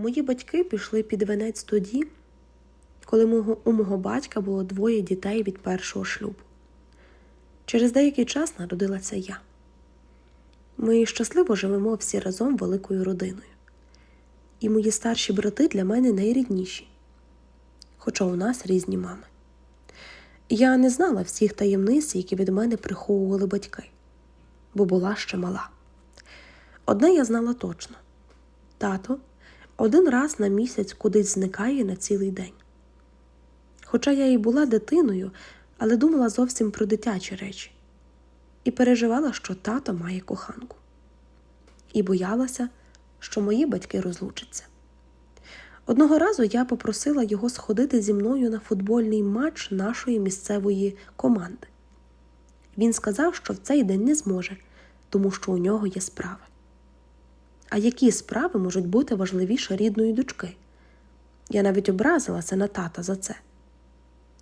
Мої батьки пішли під венець тоді, коли у мого батька було двоє дітей від першого шлюбу. Через деякий час народилася я. Ми щасливо живемо всі разом великою родиною. І мої старші брати для мене найрідніші, хоча у нас різні мами. Я не знала всіх таємниць, які від мене приховували батьки, бо була ще мала. Одне я знала точно тато один раз на місяць кудись зникає на цілий день. Хоча я і була дитиною, але думала зовсім про дитячі речі і переживала, що тато має коханку, і боялася, що мої батьки розлучаться. Одного разу я попросила його сходити зі мною на футбольний матч нашої місцевої команди. Він сказав, що в цей день не зможе, тому що у нього є справи. А які справи можуть бути важливіше рідної дочки? Я навіть образилася на тата за це.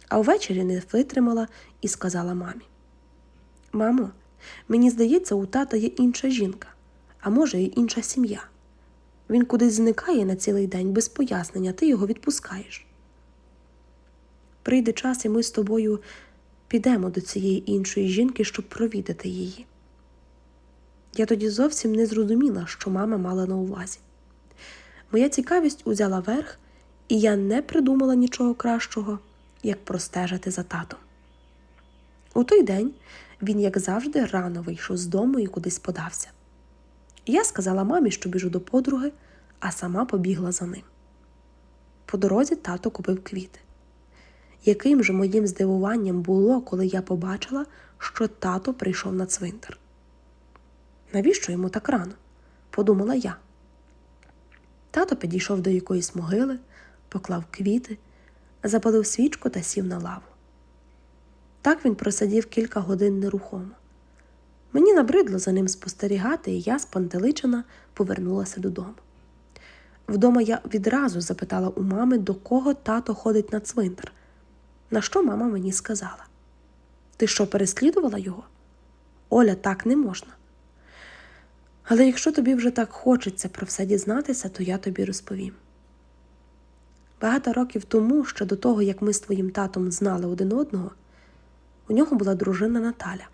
А ввечері не витримала і сказала мамі: Мамо, мені здається, у тата є інша жінка, а може, й інша сім'я. Він кудись зникає на цілий день без пояснення, ти його відпускаєш. Прийде час, і ми з тобою підемо до цієї іншої жінки, щоб провідати її. Я тоді зовсім не зрозуміла, що мама мала на увазі. Моя цікавість узяла верх, і я не придумала нічого кращого, як простежити за татом. У той день він, як завжди, рано вийшов з дому і кудись подався. Я сказала мамі, що біжу до подруги, а сама побігла за ним. По дорозі тато купив квіти. Яким же моїм здивуванням було, коли я побачила, що тато прийшов на цвинтар. Навіщо йому так рано? подумала я. Тато підійшов до якоїсь могили, поклав квіти, запалив свічку та сів на лаву. Так він просидів кілька годин нерухомо. Мені набридло за ним спостерігати, і я, спантеличена, повернулася додому. Вдома я відразу запитала у мами, до кого тато ходить на цвинтар, на що мама мені сказала: Ти що, переслідувала його? Оля, так не можна. Але якщо тобі вже так хочеться про все дізнатися, то я тобі розповім. Багато років тому, ще до того, як ми з твоїм татом знали один одного, у нього була дружина Наталя.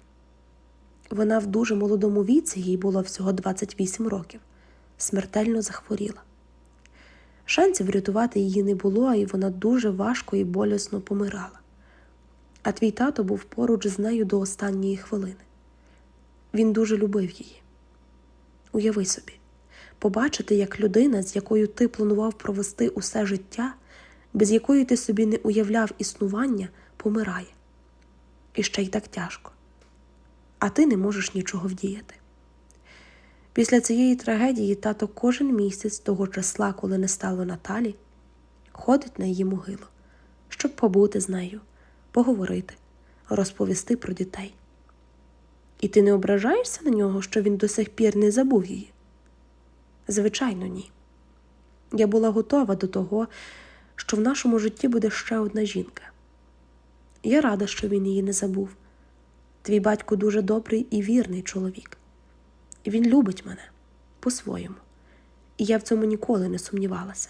Вона в дуже молодому віці, їй було всього 28 років, смертельно захворіла. Шансів врятувати її не було, і вона дуже важко і болісно помирала. А твій тато був поруч з нею до останньої хвилини. Він дуже любив її. Уяви собі, побачити, як людина, з якою ти планував провести усе життя, без якої ти собі не уявляв існування, помирає. І ще й так тяжко. А ти не можеш нічого вдіяти. Після цієї трагедії тато кожен місяць того числа, коли не стало Наталі, ходить на її могилу, щоб побути з нею, поговорити, розповісти про дітей. І ти не ображаєшся на нього, що він до сих пір не забув її? Звичайно, ні. Я була готова до того, що в нашому житті буде ще одна жінка. Я рада, що він її не забув. Твій батько дуже добрий і вірний чоловік. Він любить мене по-своєму, і я в цьому ніколи не сумнівалася.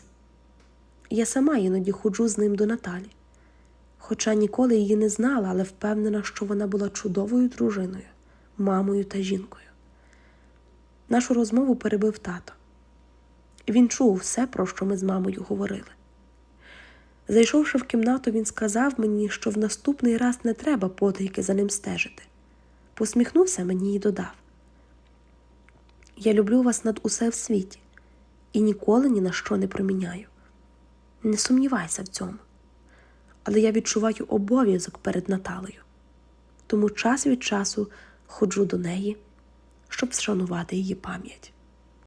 Я сама іноді ходжу з ним до Наталі, хоча ніколи її не знала, але впевнена, що вона була чудовою дружиною, мамою та жінкою. Нашу розмову перебив тато. Він чув все, про що ми з мамою говорили. Зайшовши в кімнату, він сказав мені, що в наступний раз не треба потайки за ним стежити. Посміхнувся мені і додав: Я люблю вас над усе в світі і ніколи ні на що не проміняю. Не сумнівайся в цьому. Але я відчуваю обов'язок перед Наталею, тому час від часу ходжу до неї, щоб вшанувати її пам'ять.